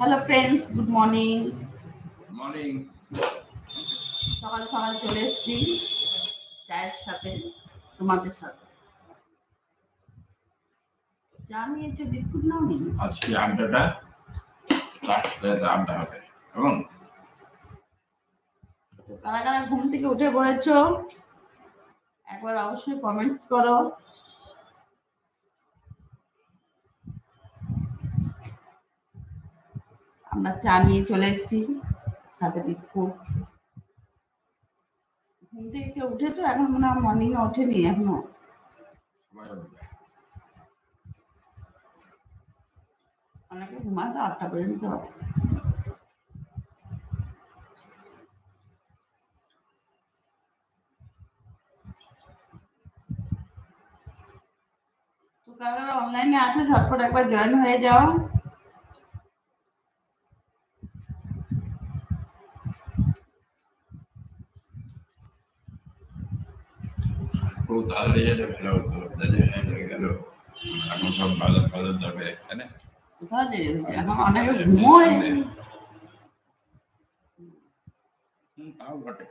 Hello friends good morning morning সকাল সকাল চলে এসেছি। চায়ের সাথে তোমাদের সাথে। চা নিয়েছো বিস্কুট নাও নি? আজকে আড্ডাটা আড্ডা হবে। এবং তো কারা কারা ঘুম থেকে উঠে পড়েছো একবার অবশ্যই কমেন্টস করো। আমরা চা নিয়ে চলে এসেছি, সাথে বিস্কুট। ঘুম থেকে কেউ উঠেছো? এখন মনে হয় মর্নিং ওঠেনি, এখনও। অনেকে ঘুমায় আটটা পর্যন্ত। অনলাইনে আছে, ঝটপট একবার জয়েন হয়ে যাও। খুব তাড়াতাড়ি ভালো হতো দেরি হয়ে গেল এখন সব বাজার বাজার যাবে তাও ঘটে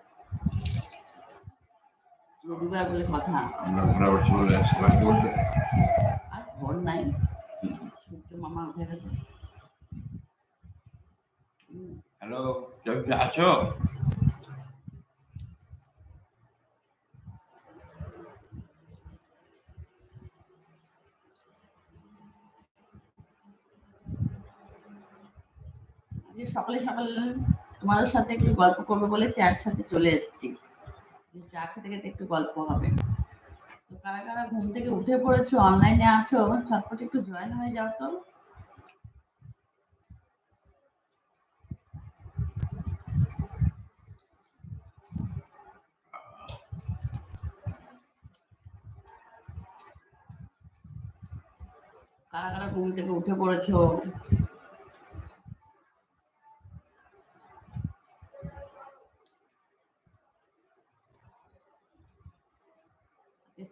নাই সূর্য মামা উঠে গেছে হ্যালো আছো আজকে সকালে সকালে তোমাদের সাথে একটু গল্প করব বলে চার সাথে চলে এসেছি। যে চা খেতে খেতে একটু গল্প হবে। তো কারা কারা ঘুম থেকে উঠে পড়েছো অনলাইনে আছো, ঝটপট একটু জয়েন হয়ে যাও তো। কারা কারা ঘুম থেকে উঠে পড়েছো?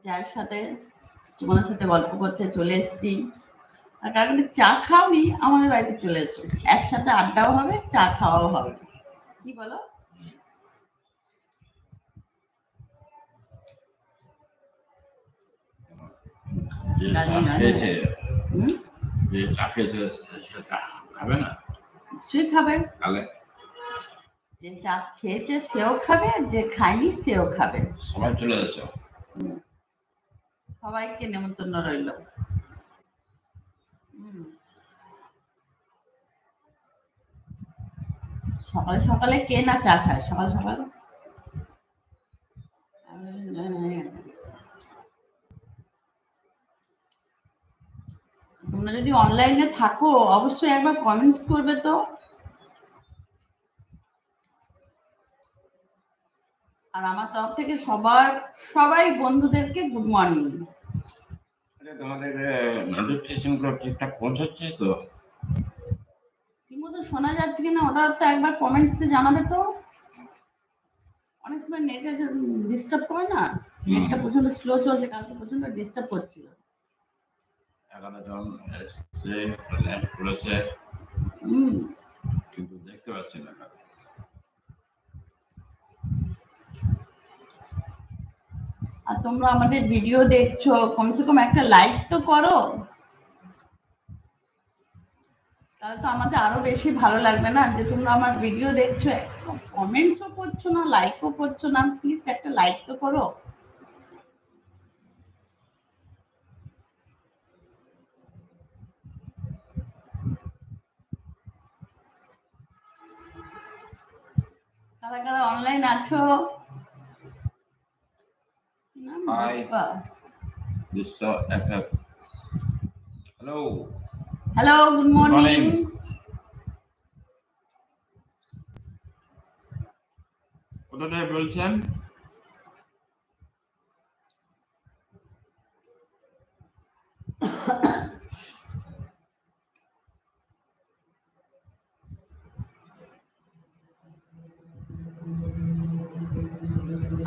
চায়ের সাথে তোমাদের সাথে গল্প করতে চলে এসেছি। আর কারণ চা খাওনি আমাদের বাড়িতে চলে এসো। একসাথে আড্ডাও হবে চা খাওয়াও হবে। কি বলো? যে চা খেয়েছে সেও খাবে যে খায়নি সেও খাবে। সবাই চলে এসো। সবাইকে নেমন্তন্ন রইল। সকালে সকালে কে না চা খায়? সকাল সকাল? তোমরা যদি অনলাইনে থাকো, অবশ্যই একবার কমেন্টস করবে তো। আর আমার তরফ থেকে সবার, সবাই বন্ধুদেরকে গুড মর্নিং তোমাদের নোটিফিকেশন ঠিকঠাক পৌঁছাচ্ছে তো? ঠিক শোনা যাচ্ছে কিনা ওটা তো একবার কমেন্টসে জানাবে তো। অনেক সময় নেটে ডিস্টার্ব করে না নেটটা প্রচণ্ড স্লো চলছে কালকে প্রচণ্ড ডিস্টার্ব করছিল। এগারো জন এসছে খুলেছে। কিন্তু দেখতে পাচ্ছি না আর তোমরা আমাদের ভিডিও দেখছ, কমসে কম একটা লাইক তো করো। তাহলে তো আমাদের আরও বেশি ভালো লাগবে না? যে তোমরা আমার ভিডিও দেখছ কমেন্টসও করছ না লাইকও করছ না প্লিজ একটা লাইক তো করো। কারা কারা অনলাইন আছো? না, Hi. বাবা। বিশ্ব FF hello hello good morning morning. কোথা থেকে বলছেন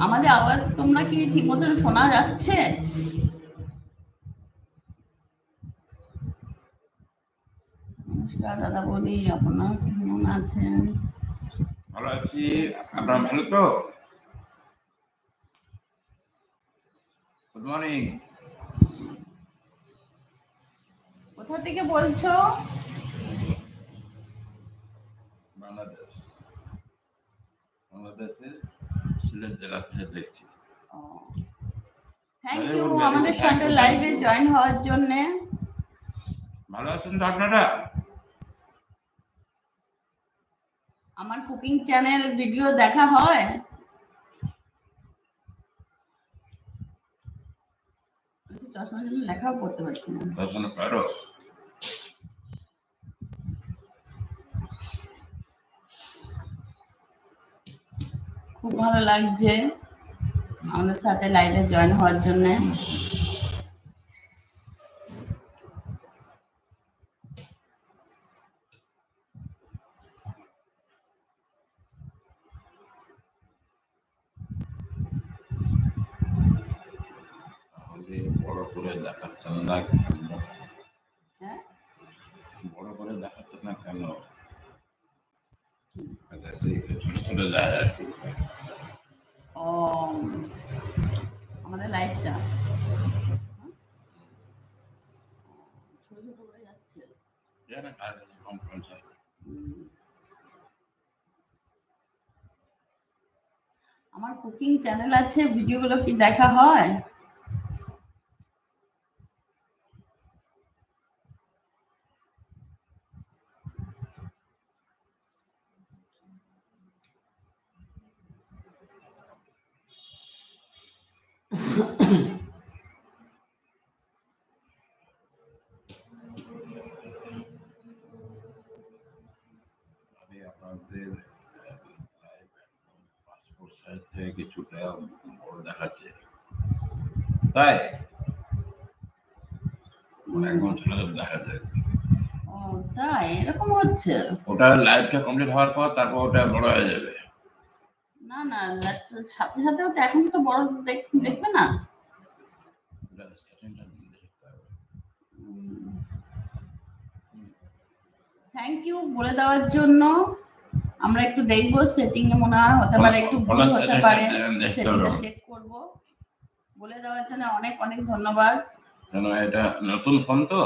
আমাদের আওয়াজ তোমরা কি ঠিক মতন শোনা যাচ্ছে? নমস্কার দাদা বৌদি আপনারা কেমন আছেন? ভালো আছি। আপনারা ভালো তো? গুড মর্নিং কোথা থেকে বলছো? বাংলাদেশ। বাংলাদেশের সিলেট জেলা থেকে দেখছি। থ্যাংক ইউ আমাদের সাথে লাইভে জয়েন হওয়ার জন্য। ভালো আছেন তো আপনারা? আমার কুকিং চ্যানেল ভিডিও দেখা হয়? আমি চশমার জন্য লেখাও পড়তে পারছি না। পারো? খুব ভালো লাগছে। আমাদের সাথে লাইভে জয়েন হওয়ার জন্য। বড় করে দেখাচ্ছেন না কেন? হ্যাঁ? বড় করে দেখাচ্ছেন না কেন? আচ্ছা, ছোট ছোট যায় আর কি। আমাদের লাইফটা ছোট ছোট করে যাচ্ছে। আমার কুকিং চ্যানেল আছে ভিডিওগুলো কি দেখা হয় আমি আপনাদের পাসপোর্ট সাইজ থেকে কিছুটা বড় দেখাচ্ছে তাই মানে একদম ছোট ছোট দেখা যায় তাই এরকম হচ্ছে ওটা লাইভটা কমপ্লিট হওয়ার পর তারপর ওটা বড় হয়ে যাবে না না সাথে সাথেও তো এখন তো বড় দেখবে না? থ্যাংক ইউ বলে দেওয়ার জন্য। আমরা একটু দেখব সেটিং এ মনে হয় হতে পারে একটু ভুল হতে পারে। সেটিংটা চেক করব। বলে দেওয়ার জন্য অনেক অনেক ধন্যবাদ। কেন এটা নতুন ফোন তো?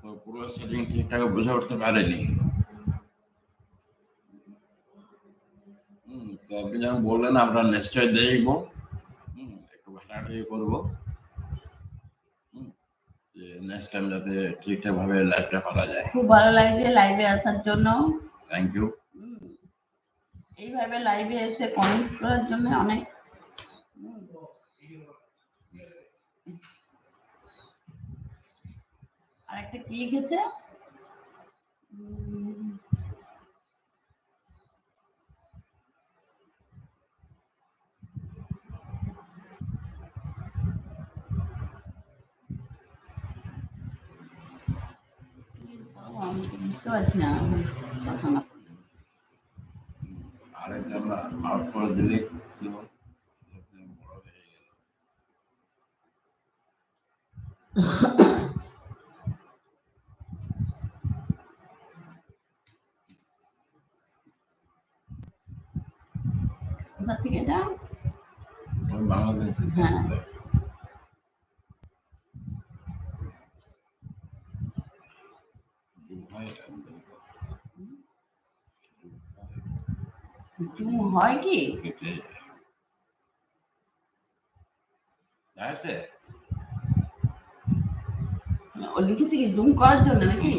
তো পুরো সেটিং ঠিকঠাক বুঝে উঠতে পারেনি হুম, তো আপনি যেমন বললেন আমরা নিশ্চয় দেখব হুম, একটু ঘাটাঘাটি করব। হুম, যে নেক্সট টাইম যাতে ঠিকঠাক ভাবে লাইভটা করা যায়। খুব ভালো লাগছে লাইভে আসার জন্য। থ্যাংক ইউ এইভাবে লাইভে এসে কমেন্টস করার জন্য অনেক। আর একটা কি লিখেছে উম, ও, আমি তো বুঝতে পারছি না কথা না বললে। আরেকটা আমরা আউট করে দিলে কি হবে? বড় হয়ে গেল কোথা থেকে এটা আমি বাংলাদেশে হ্যাঁ। জুম হয় কি? কেটে আছে ও লিখেছে কি জুম করার জন্য নাকি?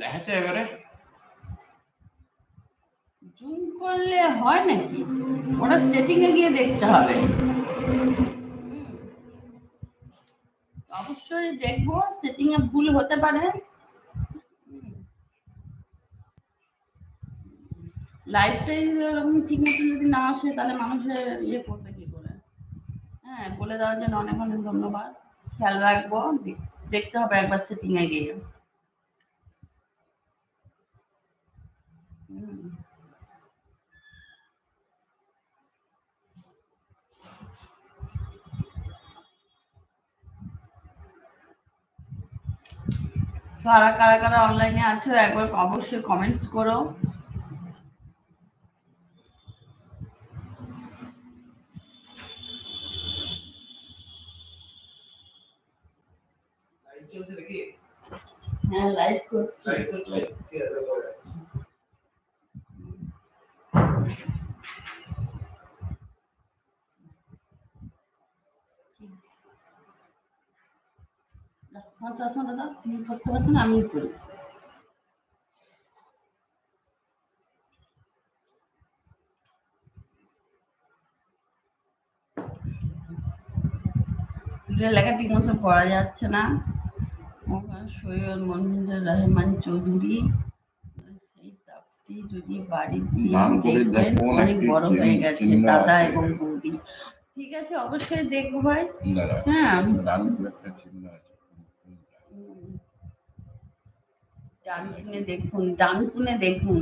দেখাচ্ছে এবারে? জুম করলে হয় নাকি? ওটা সেটিং এ গিয়ে দেখতে হবে। অবশ্যই দেখব সেটিং এ ভুল হতে পারে। লাইফটাই এরকম ঠিক মতো যদি না আসে, তাহলে মানুষের ইয়ে করবে কি করে? হ্যাঁ বলে দেওয়ার জন্য অনেক অনেক ধন্যবাদ। খেয়াল রাখব দেখতে হবে একবার সেটিং এ গিয়ে। হুম। কারা কারা কারা অনলাইনে আছো একবার অবশ্যই কমেন্টস করো। হ্যাঁ লাইভ করছি লাইভ চলছে ঠিক আছে পরে আসছি। আমার চশমাটা দাও তুমি করতে পারছ না আমি করি লেখা ঠিক মতো পড়া যাচ্ছে না। সৈয়দ মনিরুর রহমান চৌধুরী সেই তাপটি যদি বাড়িতে দেখবেন অনেক বড় হয়ে গেছে দাদা। এবং বৌদি। ঠিক আছে অবশ্যই দেখব ভাই। হ্যাঁ ডান দিকে একটা চিহ্ন আছে উম, ডান দেখুন, ডান কুনে দেখুন।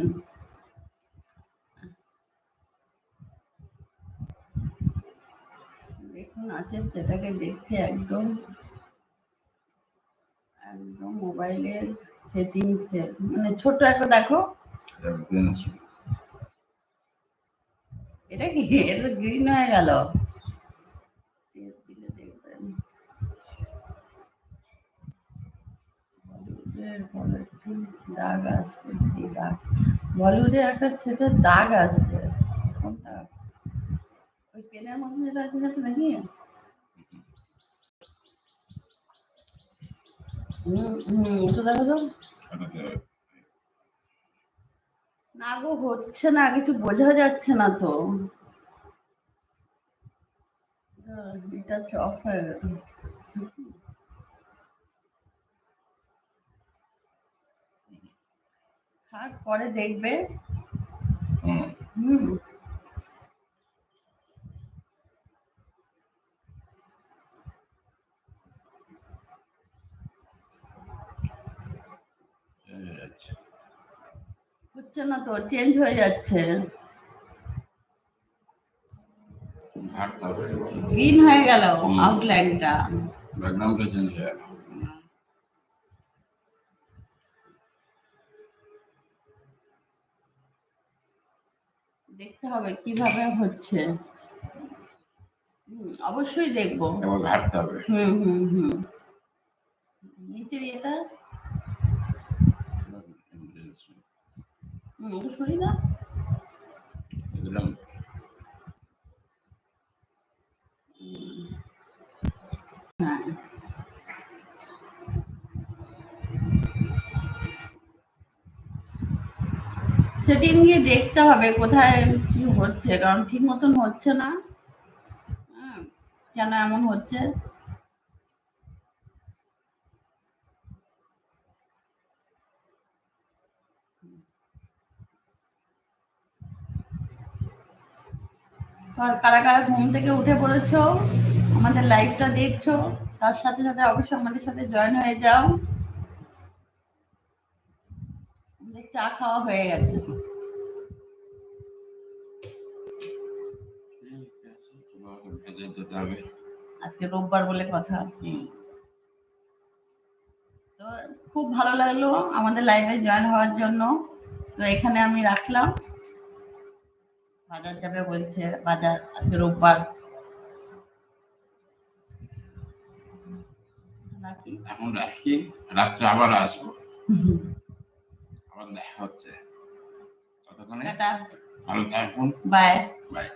দেখুন আছে, সেটাকে দেখতে একদম একদম মোবাইলের সেটিংসে মানে ছোট একটা দেখো। এটা কি? এটা গ্রিন হয়ে গেল। দেখবেন। দাগ আসবে, সেই দাগ। বলিউডের একটা সেটা দাগ আসবে। কোনটা? ওই পেনের মধ্যে যেটা আছে সেটা নাকি? হুম হুম ওটা দেখো তো। না গো, হচ্ছে না কিছু বোঝা যাচ্ছে না তো। এটা অফ হয়ে গেল। থাক পরে দেখবে। হুম। হুম। হচ্ছে না তো চেঞ্জ হয়ে যাচ্ছে। গ্রিন হয়ে গেল আউটলাইনটা ব্যাকগ্রাউন্ডটা চেঞ্জ হয়ে গেল। দেখতে হবে কীভাবে হচ্ছে। হুম, অবশ্যই দেখব। এবার ঘাটতে হবে। হুম হুম হুম। নিচের এটা ওটা না হ্যাঁ সেটিং গিয়ে দেখতে হবে কোথায় কি হচ্ছে, কারণ ঠিক মতন হচ্ছে না। কেন এমন হচ্ছে? কারা কারা ঘুম থেকে উঠে পড়েছো, আমাদের লাইভটা দেখছ, তার সাথে সাথে অবশ্যই আমাদের সাথে জয়েন হয়ে যাও আমাদের চা খাওয়া হয়ে গেছে। আজকে রোববার বলে কথা। তো খুব ভালো লাগল আমাদের লাইভে জয়েন হওয়ার জন্য। তো এখানে আমি রাখলাম। বাজার যাবে বলছে বাজার আজকে রোববার। এখন রাখি। রাত্রে আবার আসব। আবার দেখা হচ্ছে ততক্ষণে ভালো থাকুন বাই বাই